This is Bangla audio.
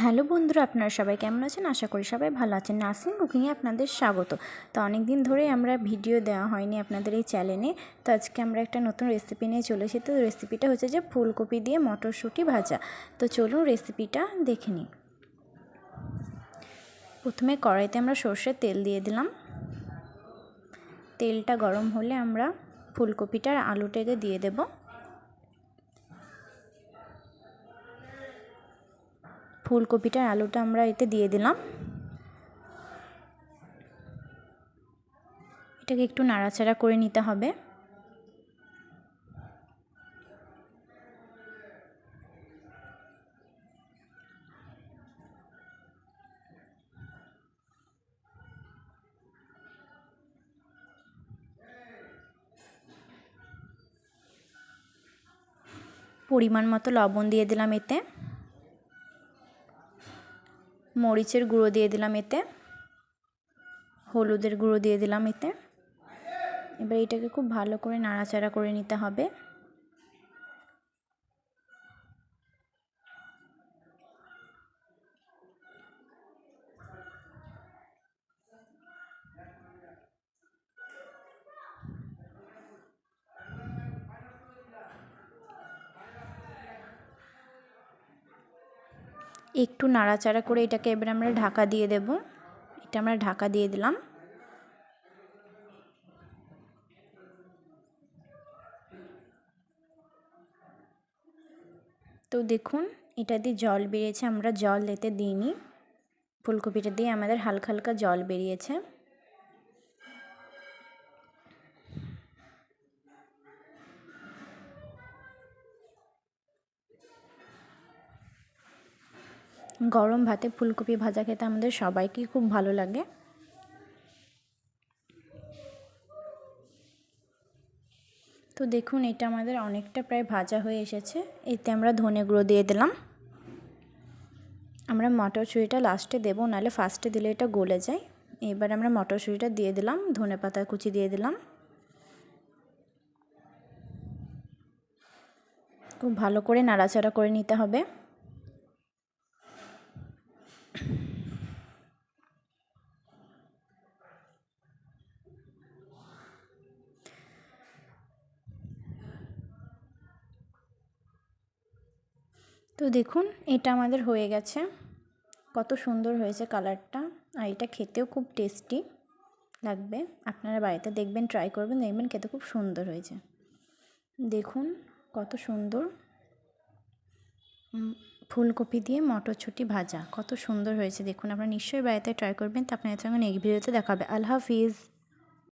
হ্যালো বন্ধুরা, আপনারা সবাই কেমন আছেন? আশা করি সবাই ভালো আছেন। নার্সিং কুকিংয়ে আপনাদের স্বাগত। তো অনেক দিন ধরেই আমরা ভিডিও দেওয়া হয়নি আপনাদের এই চ্যানেলে। তো আজকে আমরা একটা নতুন রেসিপি নিয়ে চলে এসেছি। তো রেসিপিটা হচ্ছে যে ফুলকপি দিয়ে মটরশুঁটি ভাজা। তো চলুন রেসিপিটা দেখে নিই। প্রথমে কড়াইতে আমরা সর্ষের তেল দিয়ে দিলাম। তেলটা গরম হলে আমরা ফুলকপিটা আর আলুটাকে দিয়ে দেবো। ফুলকপিটার আলুটা আমরা এতে দিয়ে দিলাম। এটাকে একটু নাড়াচাড়া করে নিতে হবে। পরিমাণ মতো লবণ দিয়ে দিলাম এতে। মরিচের গুঁড়ো দিয়ে দিলাম এতে। হলুদের গুঁড়ো দিয়ে দিলাম এতে। এবার এটাকে খুব ভালো করে নাড়াচাড়া করে নিতে হবে। একটু নাড়াচাড়া করে এটাকে এবার আমরা ঢাকা দিয়ে দেব। এটা আমরা ঢাকা দিয়ে দিলাম। তো দেখুন, এটা দিয়ে জল বেরিয়েছে, আমরা জল দিতে দিইনি। ফুলকপিটা দিয়ে আমাদের হালকা হালকা জল বেরিয়েছে। গরম ভাতে ফুলকপি ভাজা খেতে আমাদের সবাইকেই খুব ভালো লাগে। তো দেখুন, এটা আমাদের অনেকটা প্রায় ভাজা হয়ে এসেছে। এতে আমরা ধনে গুঁড়ো দিয়ে দিলাম। আমরা মটরশুঁড়িটা লাস্টে দেবো, নাহলে ফার্স্টে দিলে এটা গলে যায়। এবার আমরা মটরশুঁড়িটা দিয়ে দিলাম, ধনে পাতা কুচি দিয়ে দিলাম। খুব ভালো করে নাড়াচাড়া করে নিতে হবে। তো দেখুন, এটা আমাদের হয়ে গেছে। কত সুন্দর হয়েছে কালারটা। আর এটা খেতেও খুব টেস্টি লাগবে। আপনারা বাড়িতে দেখবেন ট্রাই করবেন, দেখবেন খেতে খুব সুন্দর হয়েছে। দেখুন, কত সুন্দর। ফুলকপি দিয়ে মটরছুটি ভাজা। কত সুন্দর হয়েছে। দেখুন, আপনারা নিশ্চয়ই বাড়িতে ট্রাই করবেন, তো আপনাদের সঙ্গে নেক্সট ভিডিওতে দেখাবে। আল্লাহ হাফিজ।